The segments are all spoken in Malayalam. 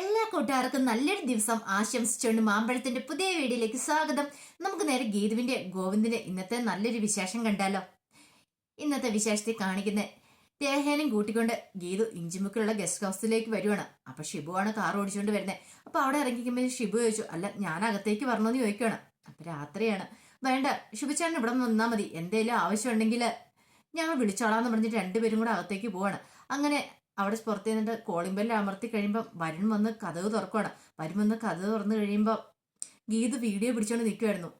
എല്ലാ കൂട്ടുകാർക്കും നല്ലൊരു ദിവസം ആശംസിച്ചുകൊണ്ട് മാമ്പഴത്തിന്റെ പുതിയ വീഡിയോയിലേക്ക് സ്വാഗതം. നമുക്ക് നേരെ ഗീതുവിന്റെ ഗോവിന്ദിന്റെ ഇന്നത്തെ നല്ലൊരു വിശേഷം കണ്ടാലോ? ഇന്നത്തെ വിശേഷത്തെ കാണിക്കുന്ന തേഹേനും കൂട്ടിക്കൊണ്ട് ഗീതു ഇഞ്ചിമുക്കിലുള്ള ഗസ്റ്റ് ഹൗസിലേക്ക് വരുവാണ്. അപ്പൊ ആണ് കാർ ഓടിച്ചുകൊണ്ട് വരുന്നത് അപ്പൊ അവിടെ ഇറങ്ങിക്കുമ്പോൾ ഷിബു ചോദിച്ചു അല്ല ഞാൻ അകത്തേക്ക് വരണമെന്ന് ചോദിക്കുകയാണ് അപ്പൊ രാത്രിയാണ്. വേണ്ട ഷിബുചേട്ടൻ ഇവിടെ വന്നാൽ മതി. എന്തേലും ആവശ്യമുണ്ടെങ്കിൽ ഞങ്ങൾ വിളിച്ചോളാം എന്ന് പറഞ്ഞിട്ട് രണ്ടുപേരും കൂടെ അകത്തേക്ക് പോവാണ്. അങ്ങനെ അവിടെ പുറത്ത് നിന്നിട്ട് കോളിംഗ് ബെല്ല് അമർത്തി കഴിയുമ്പോൾ വരുൺ വന്ന് കഥവ് തുറക്കുവാണ്. വരുൺ വന്ന് കഥവ് തുറന്നു കഴിയുമ്പോൾ ഗീത് വീഡിയോ പിടിച്ചുകൊണ്ട് നിൽക്കുമായിരുന്നു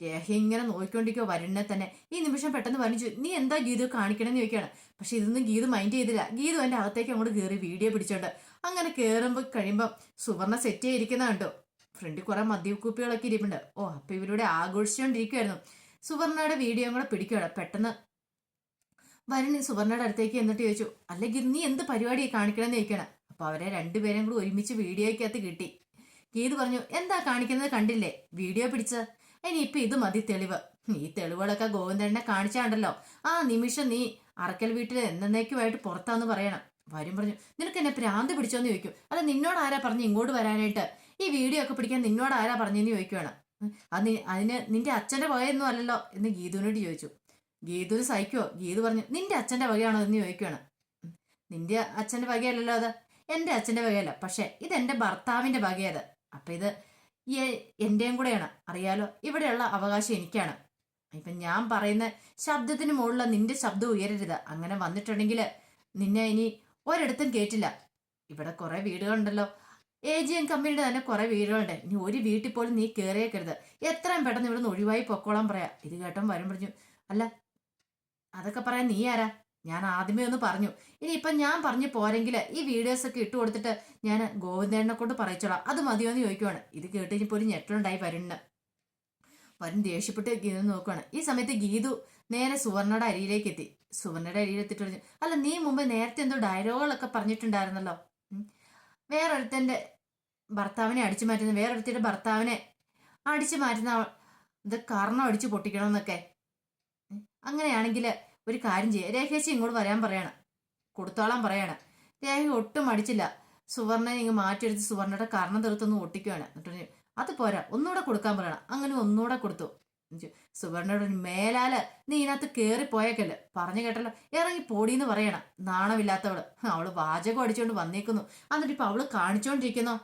രേഖ ഇങ്ങനെ നോക്കിക്കൊണ്ടിരിക്കുക വരുണിനെ തന്നെ. ഈ നിമിഷം പെട്ടെന്ന് പറഞ്ഞു നീ എന്താ ഗീത് കാണിക്കണമെന്ന് ചോദിക്കുകയാണ് പക്ഷെ ഇതൊന്നും ഗീത് മൈൻഡ് ചെയ്തില്ല. ഗീതു എന്റെ അകത്തേക്ക് അങ്ങോട്ട് കയറി വീഡിയോ പിടിച്ചോണ്ട് അങ്ങനെ കയറുമ്പോൾ കഴിയുമ്പോൾ സുവർണ സെറ്റ് ചെയ്തിരിക്കുന്ന കണ്ടോ. ഫ്രണ്ടിൽ കുറെ മദ്യക്കുപ്പികളൊക്കെ ഇരിപ്പുണ്ട്. ഓ അപ്പൊ ഇവരുടെ ആഘോഷിച്ചുകൊണ്ടിരിക്കുമായിരുന്നു സുവർണയുടെ വീഡിയോ കൂടെ പിടിക്കുകയാണ് പെട്ടെന്ന് വരുൺ സുവർണയുടെ അടുത്തേക്ക് എന്നിട്ട് ചോദിച്ചു അല്ലെങ്കിൽ നീ എന്ത് പരിപാടി കാണിക്കണമെന്ന് ചോദിക്കണം. അപ്പൊ അവരെ രണ്ടുപേരും കൂടി ഒരുമിച്ച് വീഡിയോയ്ക്കകത്ത് കിട്ടി. ഗീത് പറഞ്ഞു എന്താ കാണിക്കുന്നത് കണ്ടില്ലേ? വീഡിയോ പിടിച്ച? ഇനി ഇപ്പൊ ഇത് മതി തെളിവ്. ഈ തെളിവുകളൊക്കെ ഗോവിന്ദനെ കാണിച്ചാണ്ടല്ലോ. ആ നിമിഷം നീ അറക്കൽ വീട്ടിൽ എന്നേക്കുമായിട്ട് പുറത്താന്ന് പറയണം. വരും പറഞ്ഞു നിനക്ക് എന്നെ പ്രാന്ത് പിടിച്ചോന്ന് ചോദിക്കും. അല്ല നിന്നോട് ആരാ പറഞ്ഞു ഇങ്ങോട്ട് വരാനായിട്ട്? ഈ വീഡിയോ ഒക്കെ പിടിക്കാൻ നിന്നോട് ആരാ പറഞ്ഞെന്ന് ചോദിക്കുവാണ്. അത് അതിന് നിന്റെ അച്ഛന്റെ പോയൊന്നും അല്ലല്ലോ? എന്ന് ഗീതുവിനോട് ചോദിച്ചു. ഗീതുവിന് സഹിക്കോ ഗീതു പറഞ്ഞു നിന്റെ അച്ഛന്റെ വകയാണോ? എന്ന് ചോദിക്കുകയാണ് നിന്റെ അച്ഛന്റെ വകയല്ലല്ലോ അത്? എന്റെ അച്ഛന്റെ വകയല്ല പക്ഷേ ഇത് എന്റെ ഭർത്താവിന്റെ വകയത്. അപ്പൊ ഇത് എ- എന്റെയും കൂടെയാണ്. അറിയാലോ ഇവിടെയുള്ള അവകാശം എനിക്കാണ്. ഇപ്പൊ ഞാൻ പറയുന്ന ശബ്ദത്തിന് മുകളിൽ നിന്റെ ശബ്ദം ഉയരരുത്. അങ്ങനെ വന്നിട്ടുണ്ടെങ്കിൽ നിന്നെ ഇനി ഒരിടത്തും കേട്ടില്ല ഇവിടെ കുറെ വീടുകളുണ്ടല്ലോ. എ ജി എം കമ്പനിയുടെ തന്നെ കുറെ വീടുകളുണ്ട്. ഇനി ഒരു വീട്ടിൽ പോലും നീ കയറിയേക്കരുത് എത്രയും പെട്ടെന്ന് ഇവിടുന്ന് ഒഴിവായി പൊക്കോളാൻ പറയാം. ഇത് കേട്ടോ വരും പറഞ്ഞു അല്ല അതൊക്കെ പറയാൻ നീ ആരാ? ഞാൻ ആദ്യമേ ഒന്ന് പറഞ്ഞു. ഇനി ഇപ്പൊ ഞാൻ പറഞ്ഞു പോരെങ്കിൽ ഈ വീഡിയോസ് ഒക്കെ ഇട്ട് കൊടുത്തിട്ട് ഞാൻ ഗോവിന്ദേണ്ണെ കൊണ്ട് പറയിച്ചോളാം. അത് മതിയോ എന്ന് ചോദിക്കുവാണ്. ഇത് കേട്ട് കഴിഞ്ഞപ്പോൾ ഒരു ഞെട്ടലുണ്ടായി വരുണിന് വരുൺ ദേഷ്യപ്പെട്ട് ഗീതു നോക്കുവാണ്. ഈ സമയത്ത് ഗീതു നേരെ സുവർണയുടെ അരിയിലേക്ക് എത്തി. സുവർണയുടെ അരിയിലെത്തിട്ട് പറഞ്ഞു അല്ല നീ മുമ്പ് നേരത്തെ എന്തോ ഡയലോഗുകളൊക്കെ പറഞ്ഞിട്ടുണ്ടായിരുന്നല്ലോ. വേറൊരുത്തന്റെ ഭർത്താവിനെ അടിച്ചു മാറ്റുന്ന വേറൊരുത്തിന്റെ ഭർത്താവിനെ അടിച്ചു മാറ്റുന്ന ഇത് കർണം അടിച്ചു പൊട്ടിക്കണമെന്നൊക്കെ. അങ്ങനെയാണെങ്കിൽ ഒരു കാര്യം ചെയ്യുക രേഖേച്ചി ഇങ്ങോട്ട് വരാൻ പറയണം. കൊടുത്തോളാൻ പറയണം. രേഖ ഒട്ടും അടിച്ചില്ല സുവർണനെ ഇങ്ങ് മാറ്റിയെടുത്ത് സുവർണയുടെ കർണം തീർത്തൊന്ന് ഒട്ടിക്കുകയാണ് എന്നിട്ട് അത് പോരാ ഒന്നുകൂടെ കൊടുക്കാൻ പറയണം. അങ്ങനെ ഒന്നുകൂടെ കൊടുത്തു. സുവർണയുടെ ഒരു മേലാൽ നീ ഇതിനകത്ത് കയറി പോയേക്കല്ലേ. പറഞ്ഞു കേട്ടല്ലോ. ഇറങ്ങി പോടീന്ന് പറയണം. നാണമില്ലാത്തവൾ. അവൾ വാചകം അടിച്ചുകൊണ്ട് വന്നേക്കുന്നു. എന്നിട്ട് ഇപ്പൊ അവൾ കാണിച്ചോണ്ടിരിക്കുന്നു.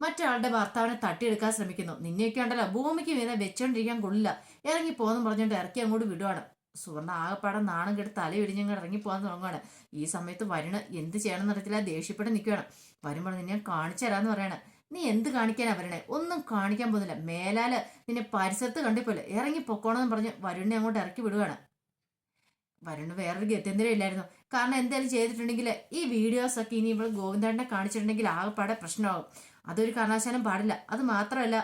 മറ്റൊരാളുടെ ഭർത്താവിനെ തട്ടിയെടുക്കാൻ ശ്രമിക്കുന്നു. നിന്നെയൊക്കെ ഉണ്ടല്ലോ. ഭൂമിക്ക് മീതെ വെച്ചോണ്ടിരിക്കാൻ കൊള്ളില്ല. ഇറങ്ങി പോന്നും പറഞ്ഞുകൊണ്ട് ഇറക്കി അങ്ങോട്ട് വിടുവാണ്. സുവർണ ആകപ്പാടെ നാണം കെട്ട് തലയിടിഞ്ഞ് ഇറങ്ങി പോകാൻ തുടങ്ങുകയാണ് ഈ സമയത്ത് വരുണ് എന്ത് ചെയ്യണമെന്ന് അറിയത്തില്ല. ദേഷ്യപ്പെട്ട് നിൽക്കുകയാണ് വരുമ്പോൾ നിന്നെ കാണിച്ചു തരാന്ന് പറയണേ. നീ എന്ത് കാണിക്കാനാ വരണേ? ഒന്നും കാണിക്കാൻ പോകുന്നില്ല. മേലാൽ നിന്നെ പരിസരത്ത് കണ്ടിപ്പോലെ ഇറങ്ങി പൊക്കോണമെന്ന് പറഞ്ഞ് വരുണിനെ അങ്ങോട്ട് ഇറക്കി വിടുകയാണ് വരുണ് വേറൊരു ഗത്യന്തരം ഇല്ലായിരുന്നു. കാരണം എന്തായാലും ചെയ്തിട്ടുണ്ടെങ്കിൽ ഈ വീഡിയോസ് ഒക്കെ ഇനി ഇവിടെ ഗോവിന്ദനെ കാണിച്ചിട്ടുണ്ടെങ്കിൽ ആകെപ്പാടെ പ്രശ്നമാകും അതൊരു കാരണവശാലും പാടില്ല. അത് മാത്രമല്ല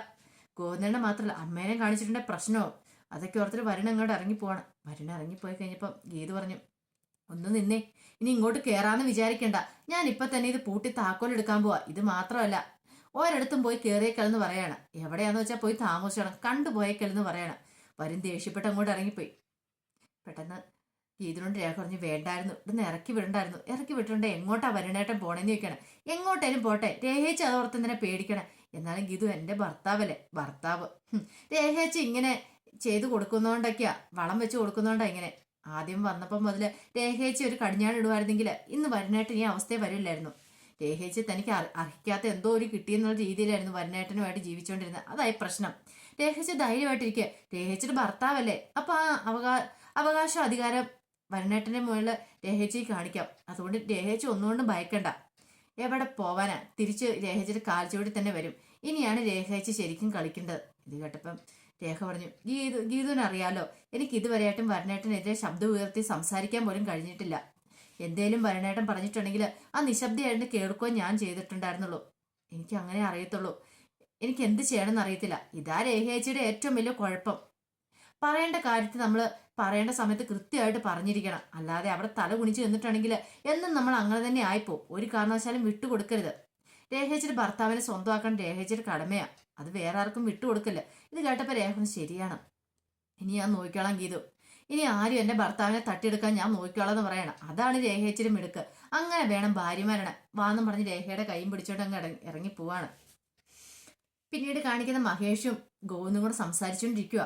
ഗോവിന്ദനെ മാത്രമല്ല അമ്മേനെ കാണിച്ചിട്ടുണ്ടെങ്കിൽ പ്രശ്നമാവും. അതൊക്കെ ഓർത്തിട്ട് വരുൺ അങ്ങോട്ട് ഇറങ്ങി പോവാണ്. വരുൺ ഇറങ്ങിപ്പോയി കഴിഞ്ഞപ്പം ഗീത് പറഞ്ഞു ഒന്ന് നിന്നേ ഇനി ഇങ്ങോട്ട് കയറാന്ന് വിചാരിക്കണ്ട. ഞാൻ ഇപ്പൊ തന്നെ ഇത് പൂട്ടി താക്കോൽ എടുക്കാൻ പോവാ. ഇത് മാത്രമല്ല ഒരിടത്തും പോയി കയറിയേക്കലെന്ന് പറയാണ്. എവിടെയാന്ന് വെച്ചാൽ പോയി താമസിച്ചണം. കണ്ടുപോയേക്കലെന്ന് പറയാണ്. വരും ദേഷ്യപ്പെട്ട് അങ്ങോട്ട് ഇറങ്ങിപ്പോയി. പെട്ടെന്ന് ഗീതിനോട് രേഖ പറഞ്ഞ് വേണ്ടായിരുന്നു ഇവിടുന്ന് ഇറക്കി വിടണ്ടായിരുന്നു. ഇറക്കി വിട്ടിട്ടുണ്ട്. എങ്ങോട്ടാ വരുണേട്ടൻ പോണേന്ന് ചോദിക്കണം. എങ്ങോട്ടേലും പോട്ടെ. രേഖേച്ച് അതോർത്ത് തന്നെ പേടിക്കണം. എന്നാലും ഗീതു എന്റെ ഭർത്താവല്ലേ? ഭർത്താവ്. രേഖേച്ച് ഇങ്ങനെ ചെയ്തു കൊടുക്കുന്നോണ്ടൊക്കെയാ. വളം വെച്ച് കൊടുക്കുന്നോണ്ടാ ഇങ്ങനെ. ആദ്യം വന്നപ്പം മുതൽ രേഖേച്ചി ഒരു കടിഞ്ഞാണ് ഇടുമായിരുന്നെങ്കിൽ ഇന്ന് വരുണേട്ടൻ ഈ അവസ്ഥയെ വരില്ലായിരുന്നു. രേഖേച്ചി തനിക്ക് അർ- അർഹിക്കാത്ത എന്തോ ഒരു കിട്ടിയെന്നുള്ള രീതിയിലായിരുന്നു വരുണേട്ടനുമായിട്ട് ജീവിച്ചുകൊണ്ടിരുന്നത് അതായി പ്രശ്നം. രേഖേച്ചി ധൈര്യമായിട്ടിരിക്കുക രേഖേച്ചിയുടെ ഭർത്താവല്ലേ? അപ്പൊ ആ അവകാ അവകാശം അധികാരം വരുണേട്ടന്റെ മുകളിൽ രേഖേച്ചി കാണിക്കാം. അതുകൊണ്ട് രേഖേച്ചി ഒന്നുകൊണ്ടും ഭയക്കണ്ട. എവിടെ പോവാനാ? തിരിച്ച് രേഖച്ചിയുടെ കാൽച്ചുവടി തന്നെ വരും. ഇനിയാണ് രേഖേച്ചി ശരിക്കും കളിക്കേണ്ടത്. ഇത് കേട്ടപ്പം രേഖ പറഞ്ഞു ഗീതു ഗീതുവിനറിയാലോ എനിക്ക് ഇതുവരെയായിട്ടും വരണേട്ടനെതിരെ ശബ്ദം ഉയർത്തി സംസാരിക്കാൻ പോലും കഴിഞ്ഞിട്ടില്ല. എന്തേലും വരണേട്ടൻ പറഞ്ഞിട്ടുണ്ടെങ്കിൽ ആ നിശബ്ദയായിട്ട് കേൾക്കുകയും ഞാൻ ചെയ്തിട്ടുണ്ടായിരുന്നുള്ളൂ. എനിക്ക് അങ്ങനെ അറിയത്തുള്ളൂ. എനിക്ക് എന്ത് ചെയ്യണമെന്ന് അറിയത്തില്ല. ഇതാ രേഖയച്ചിയുടെ ഏറ്റവും വലിയ കുഴപ്പം. പറയേണ്ട കാര്യത്തിൽ നമ്മൾ പറയേണ്ട സമയത്ത് കൃത്യമായിട്ട് പറഞ്ഞിരിക്കണം. അല്ലാതെ അവിടെ തല കുണിച്ച് നിന്നിട്ടുണ്ടെങ്കിൽ എന്നും നമ്മൾ അങ്ങനെ തന്നെ ആയിപ്പോവും. ഒരു കാരണവശാലും വിട്ടുകൊടുക്കരുത്. രേഖയച്ചിയുടെ ഭർത്താവിനെ സ്വന്തമാക്കാൻ രേഖേച്ചിയുടെ കടമയാ. അത് വേറെ ആർക്കും വിട്ടുകൊടുക്കില്ല ഇത് കേട്ടപ്പോൾ രേഖ പറഞ്ഞു, ശരിയാണ്. ഇനി ഞാൻ നോക്കിക്കോളാം ഗീതു. ഇനി ആരും എന്റെ ഭർത്താവിനെ തട്ടിയെടുക്കാൻ ഞാൻ നോക്കിക്കോളാം എന്ന് പറയണം. അതാണ് രേഖേച്ചിയുടെ മിടുക്ക്. അങ്ങനെ വേണം ഭാര്യമാരണം വാന്നും പറഞ്ഞ് രേഖയുടെ കൈയും പിടിച്ചോണ്ട് അങ്ങ് ഇറങ്ങി ഇറങ്ങി പോവാണ്. പിന്നീട് കാണിക്കുന്ന മഹേഷും ഗോവിന്ദും കൂടെ സംസാരിച്ചുകൊണ്ടിരിക്കുക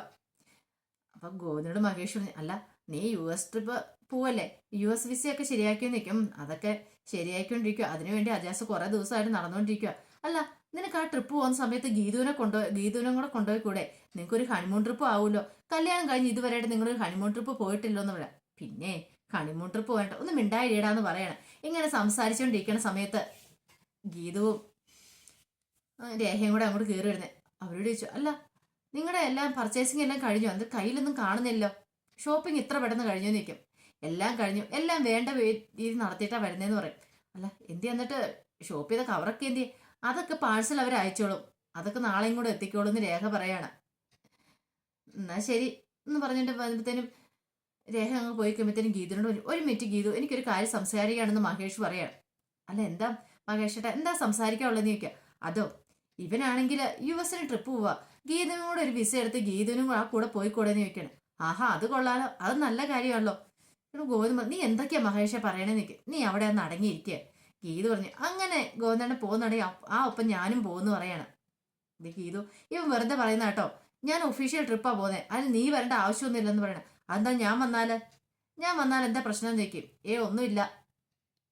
അപ്പൊ ഗോവിന്ദനോട് മഹേഷ് പറഞ്ഞു അല്ല നീ യു എസ് ട്രിപ്പ് പോവല്ലേ? യു എസ് വിസയൊക്കെ ശരിയാക്കി നിൽക്കും അതൊക്കെ ശരിയാക്കിക്കൊണ്ടിരിക്കുക അതിനുവേണ്ടി അജാസ് കുറേ ദിവസമായിട്ട് നടന്നുകൊണ്ടിരിക്കുക അല്ല നിനക്ക് ആ ട്രിപ്പ് പോകുന്ന സമയത്ത് ഗീതുവിനെ കൊണ്ടുപോയി ഗീതുവിനെ കൂടെ കൊണ്ടുപോയി കൂടെ? നിങ്ങൾക്ക് ഒരു ഹണിമൂൺ ട്രിപ്പ് ആവുമല്ലോ കല്യാണം കഴിഞ്ഞ് ഇതുവരെയായിട്ട് നിങ്ങൾ ഒരു ഹണിമൂൺ ട്രിപ്പ് പോയിട്ടില്ലോ എന്ന് പറയാം. പിന്നെ ഹണിമൂൺ ട്രിപ്പ് വേണ്ട ഒന്ന് മിണ്ടായിടാന്ന് പറയണം. ഇങ്ങനെ സംസാരിച്ചുകൊണ്ടിരിക്കുന്ന സമയത്ത് ഗീതുവും രേഖയും കൂടെ അങ്ങോട്ട് കയറി വരുന്നത് അവരോട് ചോദിച്ചു അല്ല നിങ്ങളുടെ എല്ലാം പർച്ചേസിങ് എല്ലാം കഴിഞ്ഞു? അത് കയ്യിലൊന്നും കാണുന്നില്ലോ ഷോപ്പിംഗ് ഇത്ര പെട്ടെന്ന് കഴിഞ്ഞു നിൽക്കും എല്ലാം കഴിഞ്ഞു. എല്ലാം വേണ്ട രീതി നടത്തിയിട്ടാണ് വരുന്നതെന്ന് പറയും. അല്ല എന്തി എന്നിട്ട് ഷോപ്പ് ചെയ്ത കവറൊക്കെ എന്തി അതൊക്കെ പാഴ്സൽ അവർ അയച്ചോളും. അതൊക്കെ നാളെയും കൂടെ എത്തിക്കോളും എന്ന് രേഖ പറയാണ്. എന്നാ ശരി എന്ന് പറഞ്ഞിട്ട് വരുമ്പോഴത്തേനും രേഖ അങ്ങ് പോയി കഴിയുമ്പോഴത്തേനും ഗീതനോട് ഒരു മിനിറ്റ് ഗീതു എനിക്കൊരു കാര്യം സംസാരിക്കുകയാണെന്ന് മഹേഷ് പറയാണ്. അല്ല എന്താ മഹേഷ് ഏട്ടാ എന്താ സംസാരിക്കാനുള്ളതെന്ന് ചോദിക്കുക അതോ ഇവനാണെങ്കിൽ യു എസിന് ട്രിപ്പ് പോവാ. ഗീതനോട് ഒരു വിസ എടുത്ത് ഗീതനും ആ കൂടെ പോയിക്കൂടെ എന്ന് ചോദിക്കണം. ആഹാ അത് കൊള്ളാലോ. അത് നല്ല കാര്യമാണല്ലോ. ഗോതമ്പ നീ എന്തൊക്കെയാ മഹേഷെ പറയണേ നീ അവിടെ ഒന്ന് അടങ്ങിയിരിക്കുക ഗീതു പറഞ്ഞു അങ്ങനെ ഗോവിന്ദണ്ണൻ പോകുന്നുണ്ടെങ്കിൽ ആ ഒപ്പം ഞാനും പോകുന്നു പറയാണ്. ഇത് ഗീതു ഇവൻ വെറുതെ പറയുന്ന കേട്ടോ ഞാൻ ഒഫീഷ്യൽ ട്രിപ്പാണ് പോകുന്നത് അതിന് നീ വരേണ്ട ആവശ്യമൊന്നുമില്ലെന്ന് പറയണം. അതെന്താ ഞാൻ വന്നാൽ? ഞാൻ വന്നാൽ എന്താ പ്രശ്നം? ചോദിക്കും. ഏ ഒന്നുമില്ല.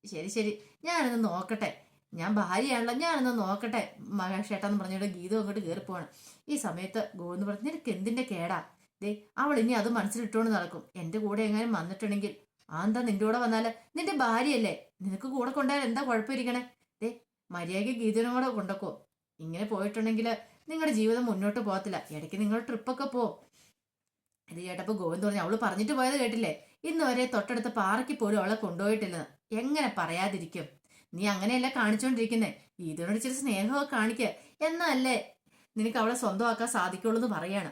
ശരി ശരി ഞാനൊന്ന് നോക്കട്ടെ. ഞാൻ ഭാര്യയാണല്ലോ ഞാനൊന്ന് നോക്കട്ടെ. മഹേഷേട്ടാന്ന് പറഞ്ഞിട്ട് ഗീതു അങ്ങോട്ട് കയറി പോവാണ് ഈ സമയത്ത് ഗോവിന്ദ് പറഞ്ഞു നിനക്ക് എന്തിന്റെ കേടാ? ദേ അവൾ ഇനി അത് മനസ്സിലിട്ടുകൊണ്ട് നടക്കും. എന്റെ കൂടെ എങ്ങാനും വന്നിട്ടുണ്ടെങ്കിൽ ആ എന്താ നിന്റെ കൂടെ വന്നാൽ? നിന്റെ ഭാര്യയല്ലേ? നിനക്ക് കൂടെ കൊണ്ടുപോയാൽ എന്താ കുഴപ്പമിരിക്കണേ? ദേ മര്യാദയ്ക്ക് ഗീതനും കൂടെ കൊണ്ടക്കോ ഇങ്ങനെ പോയിട്ടുണ്ടെങ്കിൽ നിങ്ങളുടെ ജീവിതം മുന്നോട്ട് പോകത്തില്ല. ഇടയ്ക്ക് നിങ്ങൾ ട്രിപ്പൊക്കെ പോ. ഇത് കേട്ടപ്പോൾ ഗോവിന്ദ് പറഞ്ഞു അവൾ പറഞ്ഞിട്ട് പോയത് കേട്ടില്ലേ? ഇന്ന് വരെ തൊട്ടടുത്ത പാറയ്ക്ക് പോലും അവളെ കൊണ്ടുപോയിട്ടില്ലെന്ന് എങ്ങനെ പറയാതിരിക്കും? നീ അങ്ങനെയല്ല കാണിച്ചുകൊണ്ടിരിക്കുന്നേ ഗീതനോട് ഇച്ചിരി സ്നേഹമൊക്കെ കാണിക്കുക എന്നല്ലേ നിനക്ക് അവളെ സ്വന്തമാക്കാൻ സാധിക്കുള്ളൂ എന്ന് പറയാണ്.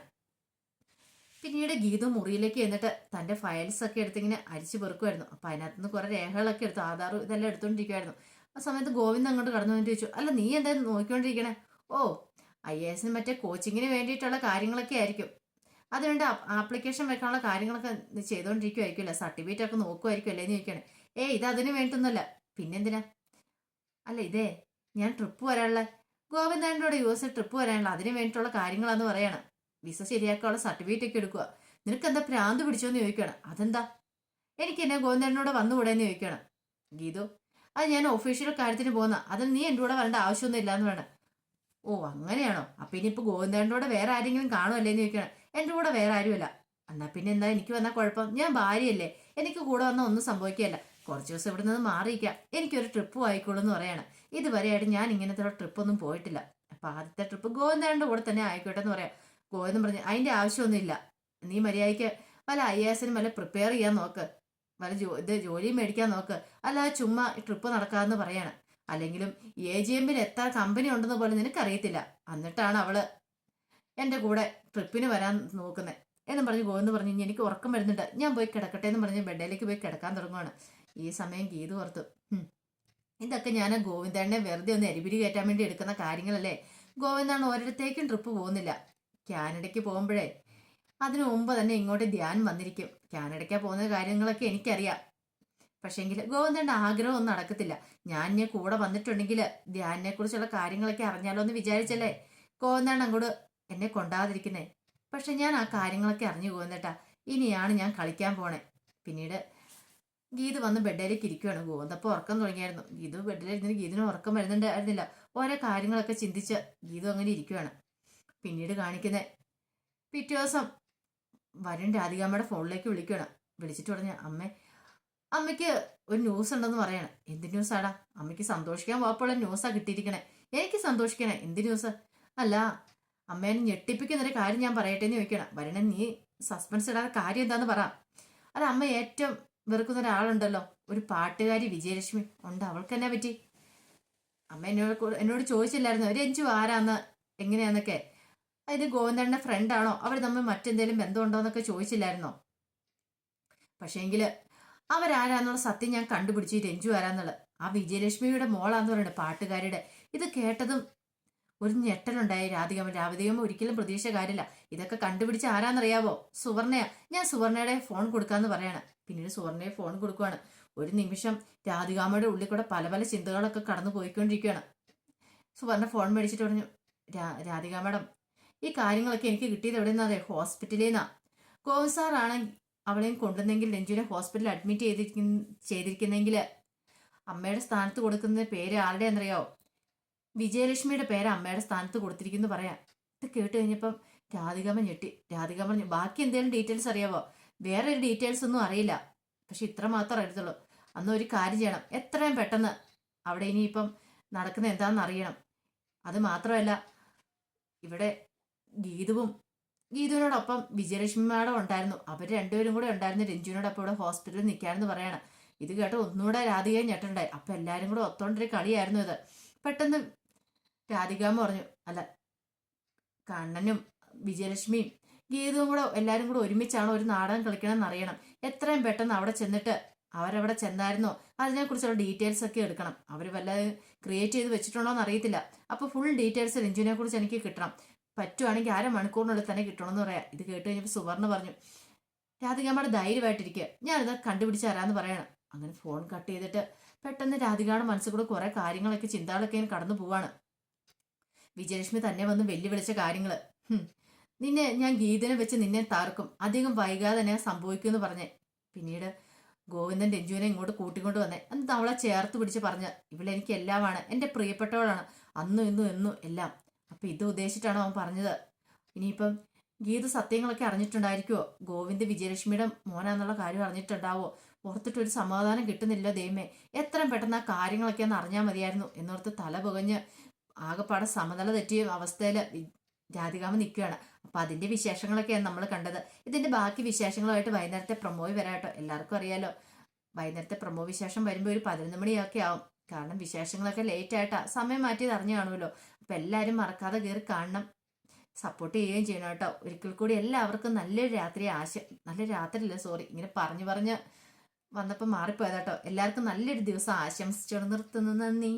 പിന്നീട് ഗീതു മുറിയിലേക്ക് എന്നിട്ട് തന്റെ ഫയൽസ് ഒക്കെ എടുത്തിങ്ങനെ അരിച്ചു പെറുക്കുമായിരുന്നു അപ്പൊ അതിനകത്തുനിന്ന് കുറേ രേഖകളൊക്കെ എടുത്തു ആധാറും ഇതെല്ലാം എടുത്തോണ്ടിരിക്കുവായിരുന്നു. ആ സമയത്ത് ഗോവിന്ദ് അങ്ങോട്ട് കടന്നു വന്നിട്ട് ചോദിച്ചു അല്ല നീ എന്തായാലും നോക്കിക്കൊണ്ടിരിക്കണേ? ഓ ഐ എ എസിന് മറ്റേ കോച്ചിങ്ങിന് വേണ്ടിയിട്ടുള്ള കാര്യങ്ങളൊക്കെ ആയിരിക്കും. അതുകൊണ്ട് ആപ്ലിക്കേഷൻ വെക്കാനുള്ള കാര്യങ്ങളൊക്കെ ചെയ്തുകൊണ്ടിരിക്കുമായിരിക്കുമല്ലേ സർട്ടിഫിക്കറ്റ് ഒക്കെ നോക്കുമായിരിക്കുമല്ലേ എന്ന് ചോദിക്കണേ. ഏ ഇത് അതിന് വേണ്ടിയൊന്നുമല്ല പിന്നെന്തിനാ? അല്ല ഇതേ ഞാൻ ട്രിപ്പ് വരാനുള്ള ഗോവിന്ദന്റെ കൂടെ യു എസ് ട്രിപ്പ് വരാനുള്ള അതിന് വേണ്ടിയിട്ടുള്ള കാര്യങ്ങളാന്ന് പറയണം. വിസ ശരിയാക്കാനുള്ള സർട്ടിഫിക്കറ്റ് ഒക്കെ എടുക്കുക. നിനക്ക് എന്താ പ്രാന്ത് പിടിച്ചോന്ന് ചോദിക്കണം. അതെന്താ? എനിക്ക് എന്നെ ഗോവിന്ദനോട് വന്നുകൂടെയെന്ന് ചോദിക്കണം. ഗീതു അത് ഞാൻ ഒഫീഷ്യൽ കാര്യത്തിന് പോകുന്ന അതിന് നീ എന്റെ കൂടെ വരേണ്ട ആവശ്യമൊന്നും ഇല്ലാന്ന് വേണം ഓ അങ്ങനെയാണോ? അപ്പൊ ഇനിയിപ്പോ ഗോവിന്ദനോട് വേറെ ആരെങ്കിലും കാണുമല്ലേ എന്ന് ചോദിക്കണം. എന്റെ കൂടെ വേറെ ആരുമില്ല. എന്നാ പിന്നെ എന്താ? എനിക്ക് വന്നാൽ കുഴപ്പം. ഞാൻ ഭാര്യയല്ലേ. എനിക്ക് കൂടെ വന്നാൽ ഒന്നും സംഭവിക്കുകയല്ല കുറച്ച് ദിവസം ഇവിടെ നിന്ന് മാറിയിക്കാം എനിക്കൊരു ട്രിപ്പ് ആയിക്കോളൂ എന്ന് പറയാണ്. ഇതുവരെയായിട്ട് ഞാൻ ഇങ്ങനത്തെ ട്രിപ്പൊന്നും പോയിട്ടില്ല. അപ്പൊ ആദ്യത്തെ ട്രിപ്പ് ഗോവിന്ദന്റെ കൂടെ തന്നെ ആയിക്കോട്ടെ എന്ന് പറയാം. ഗോവിന്ദൻ പറഞ്ഞു അതിന്റെ ആവശ്യമൊന്നുമില്ല. നീ മര്യാദയ്ക്ക് വല്ല ഐ എസിനും വല്ല പ്രിപ്പയർ ചെയ്യാൻ നോക്ക്. വല്ല ജോ ഇത് ജോലിയും മേടിക്കാൻ നോക്ക്. അല്ലാതെ ചുമ്മാ ട്രിപ്പ് നടക്കാന്ന് പറയാണ്. അല്ലെങ്കിലും എ ജി എമ്മിൽ എത്ര കമ്പനി ഉണ്ടെന്ന് പോലും നിനക്കറിയത്തില്ല. എന്നിട്ടാണ് അവൾ എന്റെ കൂടെ ട്രിപ്പിന് വരാൻ നോക്കുന്നത് എന്നും പറഞ്ഞ് ഗോവിന്ദ് പറഞ്ഞു "ഇനി എനിക്ക് ഉറക്കം വരുന്നുണ്ട്. ഞാൻ പോയി കിടക്കട്ടെ എന്ന് പറഞ്ഞ് ബെഡിലേക്ക് പോയി കിടക്കാൻ തുടങ്ങുവാണ്. ഈ സമയം ഗീത് ഓർത്തു. "ഹും, ഇതൊക്കെ ഞാൻ ഗോവിന്ദനെ വെറുതെ ഒന്ന് എരിപിരി കയറ്റാൻ വേണ്ടി എടുക്കുന്ന കാര്യങ്ങളല്ലേ? ഗോവിന്ദാണ് ഒരിടത്തേക്കും ട്രിപ്പ് പോകുന്നില്ല. കാനഡയ്ക്ക് പോകുമ്പോഴേ അതിനു മുമ്പ് തന്നെ ഇങ്ങോട്ട് ധ്യാൻ വന്നിരിക്കും. കാനഡയ്ക്കാ പോകുന്ന കാര്യങ്ങളൊക്കെ എനിക്കറിയാം. പക്ഷേങ്കിൽ ആഗ്രഹം ഒന്നും നടക്കത്തില്ല. ഞാൻ ഇനി കൂടെ വന്നിട്ടുണ്ടെങ്കിൽ ധ്യാനിനെ കുറിച്ചുള്ള കാര്യങ്ങളൊക്കെ അറിഞ്ഞാലോ എന്ന് വിചാരിച്ചല്ലേ? ഗോവിന്ദൻ അങ്ങോട്ട് എന്നെ കൊണ്ടാതിരിക്കുന്നേ. പക്ഷെ ഞാൻ ആ കാര്യങ്ങളൊക്കെ അറിഞ്ഞു ഗോവിന്ദേട്ടാ. ഇനിയാണ് ഞാൻ കളിക്കാൻ പോണേ. പിന്നീട് ഗീത് വന്ന് ബെഡിലേക്ക് ഇരിക്കുകയാണ് ഗോവിന്ദപ്പോൾ ഉറക്കം തുടങ്ങിയായിരുന്നു. ഗീതു ബെഡിലിരുന്നിട്ട് ഗീതിന് ഉറക്കം വരുന്നുണ്ടായിരുന്നില്ല. ഓരോ കാര്യങ്ങളൊക്കെ ചിന്തിച്ച് ഗീതു അങ്ങനെ ഇരിക്കുകയാണ് പിന്നീട് കാണിക്കുന്നത് പിറ്റേ ദിവസം വരുൺ രാധികാമ്മയുടെ ഫോണിലേക്ക് വിളിക്കണം വിളിച്ചിട്ട് പറഞ്ഞ അമ്മേ അമ്മയ്ക്ക് ഒരു ന്യൂസ് ഉണ്ടെന്ന് പറയണം. എന്ത് ന്യൂസാടാ അമ്മയ്ക്ക് സന്തോഷിക്കാൻ പോയപ്പോൾ ന്യൂസാ കിട്ടിയിരിക്കണേ. എനിക്ക് സന്തോഷിക്കണേ. എന്ത് ന്യൂസ് അല്ല അമ്മേനെ ഞെട്ടിപ്പിക്കുന്ന ഒരു കാര്യം ഞാൻ പറയട്ടെ എന്ന് ചോദിക്കണം വരണേ നീ സസ്പെൻസ് ഇടാതെ കാര്യം എന്താന്ന് പറ. അത് അമ്മ ഏറ്റവും വെറുക്കുന്ന ഒരാളുണ്ടല്ലോ. ഒരു പാട്ടുകാരി വിജയലക്ഷ്മി. ഉണ്ട് അവൾക്ക് എന്നാ പറ്റി? അമ്മ എന്നോട് എന്നോട് ചോദിച്ചില്ലായിരുന്നു. ഒരു അഞ്ചു ആരാന്ന്? എങ്ങനെയാന്നൊക്കെ. ഇത് ഗോവിന്ദന്റെ ഫ്രണ്ട് ആണോ? അവർ തമ്മിൽ മറ്റെന്തെങ്കിലും ബന്ധമുണ്ടോ എന്നൊക്കെ ചോദിച്ചില്ലായിരുന്നോ? പക്ഷേങ്കിൽ അവരാരാന്നുള്ള സത്യം ഞാൻ കണ്ടുപിടിച്ചു. രഞ്ജു ആരാന്നുള്ളത്. ആ വിജയലക്ഷ്മിയുടെ മോളാന്ന് പറയുന്നത് പാട്ടുകാരിയുടെ. ഇത് കേട്ടതും ഒരു ഞെട്ടലുണ്ടായി. രാധികമ്മ രാധികമ്മ ഒരിക്കലും പ്രതീക്ഷ കാര്യമില്ല ഇതൊക്കെ കണ്ടുപിടിച്ച് ആരാന്നറിയാവോ? സുവർണയാ. ഞാൻ സുവർണയുടെ ഫോൺ കൊടുക്കാന്ന് പറയാണ്. പിന്നീട് സുവർണയെ ഫോൺ കൊടുക്കുവാണ്. ഒരു നിമിഷം രാധികാമ്മയുടെ ഉള്ളിൽ കൂടെ പല പല ചിന്തകളൊക്കെ കടന്നു പോയിക്കൊണ്ടിരിക്കുകയാണ് സുവർണ ഫോൺ മേടിച്ചിട്ട് പറഞ്ഞു രാധിക മാഡം ഈ കാര്യങ്ങളൊക്കെ എനിക്ക് കിട്ടിയത് എവിടെ നിന്നാ ഹോസ്പിറ്റലിൽ നിന്നാ ഗോവിന്ദ് അവളെയും കൊണ്ടുവന്നെങ്കിൽ രഞ്ജുവിനെ ഹോസ്പിറ്റലിൽ അഡ്മിറ്റ് ചെയ്തിരിക്കുന്ന ചെയ്തിരിക്കുന്നെങ്കിൽ അമ്മയുടെ സ്ഥാനത്ത് കൊടുക്കുന്ന പേര് ആരുടെ എന്നറിയാവോ വിജയലക്ഷ്മിയുടെ പേര് അമ്മയുടെ സ്ഥാനത്ത് കൊടുത്തിരിക്കുന്നു പറയാം ഇത് കേട്ട് കഴിഞ്ഞപ്പം രാധികമ്മ ഞെട്ടി. പറഞ്ഞു ബാക്കി എന്തെങ്കിലും ഡീറ്റെയിൽസ് അറിയാവോ? വേറെ ഒരു ഡീറ്റെയിൽസ് ഒന്നും അറിയില്ല. പക്ഷെ ഇത്ര മാത്രം അറിയത്തുള്ളൂ. അന്ന് ഒരു കാര്യം ചെയ്യണം. എത്രയും പെട്ടെന്ന് അവിടെ ഇനിയിപ്പം നടക്കുന്ന എന്താണെന്ന് അറിയണം. അത് മാത്രമല്ല ഇവിടെ ഗീതുവും ഗീതുവിനോടൊപ്പം വിജയലക്ഷ്മി മാഡം ഉണ്ടായിരുന്നു. അവർ രണ്ടുപേരും കൂടെ ഉണ്ടായിരുന്നു രഞ്ജുവിനോടൊപ്പം ഇവിടെ ഹോസ്പിറ്റലിൽ നിൽക്കാമെന്ന് പറയണം. ഇത് കേട്ട് ഒന്നുകൂടെ രാധികയും ഞെട്ടുണ്ടായി അപ്പം എല്ലാവരും കൂടെ ഒത്തോണ്ടൊരു കളിയായിരുന്നു ഇത്. പെട്ടെന്ന് രാധികാമ്മ പറഞ്ഞു അല്ല കണ്ണനും വിജയലക്ഷ്മിയും ഗീതവും കൂടെ എല്ലാവരും കൂടെ ഒരുമിച്ചാണ് ഒരു നാടകം കളിക്കണമെന്ന് അറിയണം. എത്രയും പെട്ടെന്ന് അവിടെ ചെന്നിട്ട് അവരവിടെ ചെന്നായിരുന്നോ? അതിനെക്കുറിച്ചുള്ള ഡീറ്റെയിൽസ് ഒക്കെ എടുക്കണം. അവർ വല്ലതും ക്രിയേറ്റ് ചെയ്ത് വെച്ചിട്ടുണ്ടോ എന്ന് അറിയത്തില്ല. അപ്പോൾ ഫുൾ ഡീറ്റെയിൽസ് രഞ്ജുവിനെ കുറിച്ച് എനിക്ക് കിട്ടണം. പറ്റുവാണെങ്കിൽ അര മണിക്കൂറിനുള്ളിൽ തന്നെ കിട്ടണമെന്ന് പറയാം. ഇത് കേട്ട് കഴിഞ്ഞപ്പോൾ സുവർണ പറഞ്ഞു രാധികാമ്മയുടെ ധൈര്യമായിട്ടിരിക്കുക. ഞാനിത് കണ്ടുപിടിച്ച് തരാമെന്ന് പറയണം. അങ്ങനെ ഫോൺ കട്ട് ചെയ്തിട്ട് പെട്ടെന്ന് രാധികയുടെ മനസ്സിൽ കൂടെ കുറെ കാര്യങ്ങളൊക്കെ ചിന്തകളൊക്കെ ഞാൻ കടന്നു പോവാണ്. വിജയലക്ഷ്മി തന്നെ വന്ന് വെല്ലുവിളിച്ച കാര്യങ്ങൾ നിന്നെ ഞാൻ ഗീതനെ വെച്ച് നിന്നെ താർക്കും അധികം വൈകാതെ തന്നെ സംഭവിക്കുമെന്ന് പറഞ്ഞേ. പിന്നീട് ഗോവിന്ദൻ രഞ്ജുവിനെ ഇങ്ങോട്ട് കൂട്ടിക്കൊണ്ട് വന്നേ. എന്നിട്ട് അവളെ ചേർത്ത് പിടിച്ച് പറഞ്ഞ് ഇവിടെ എനിക്ക് എല്ലാമാണ്. എന്റെ പ്രിയപ്പെട്ടവളാണ്. അന്നും ഇന്നും എന്നും എല്ലാം. അപ്പൊ ഇത് ഉദ്ദേശിച്ചിട്ടാണ് അവൻ പറഞ്ഞത്. ഇനിയിപ്പം ഗീത സത്യങ്ങളൊക്കെ അറിഞ്ഞിട്ടുണ്ടായിരിക്കുമോ ഗോവിന്ദ് വിജയലക്ഷ്മിയുടെ മോനാന്നുള്ള കാര്യം അറിഞ്ഞിട്ടുണ്ടാവോ? ഓർത്തിട്ട് ഒരു സമാധാനം കിട്ടുന്നില്ല ദൈവമേ. എത്രയും പെട്ടെന്ന് ആ കാര്യങ്ങളൊക്കെ ഒന്ന് അറിഞ്ഞാൽ മതിയായിരുന്നു. എന്നോർത്ത് തല പുകഞ്ഞ് ആകെപ്പാടെ സമനില തെറ്റിയ അവസ്ഥയിൽ രാധികാമ നിൽക്കുകയാണ്. അപ്പൊ അതിന്റെ വിശേഷങ്ങളൊക്കെയാണ് നമ്മൾ കണ്ടത്. ഇതിന്റെ ബാക്കി വിശേഷങ്ങളുമായിട്ട് വൈകുന്നേരത്തെ പ്രൊമോയി വരാട്ടോ. എല്ലാവർക്കും അറിയാലോ. വൈകുന്നേരത്തെ പ്രമോ വിശേഷം വരുമ്പോൾ ഒരു പതിനൊന്ന് മണിയൊക്കെ ആവും. കാരണം വിശേഷങ്ങളൊക്കെ ലേറ്റ് ആയിട്ടാ. സമയം മാറ്റിയത് അറിഞ്ഞു കാണുമല്ലോ. അപ്പൊ എല്ലാവരും മറക്കാതെ കയറി കാണണം. സപ്പോർട്ട് ചെയ്യുകയും ചെയ്യണം കേട്ടോ. ഒരിക്കൽ കൂടി എല്ലാവർക്കും നല്ലൊരു രാത്രി ആശ നല്ല രാത്രി അല്ല സോറി ഇങ്ങനെ പറഞ്ഞു പറഞ്ഞ് വന്നപ്പോൾ മാറിപ്പോയതാട്ടോ എല്ലാവർക്കും നല്ലൊരു ദിവസം ആശംസിച്ചു നിർത്തുന്നു. നന്ദി.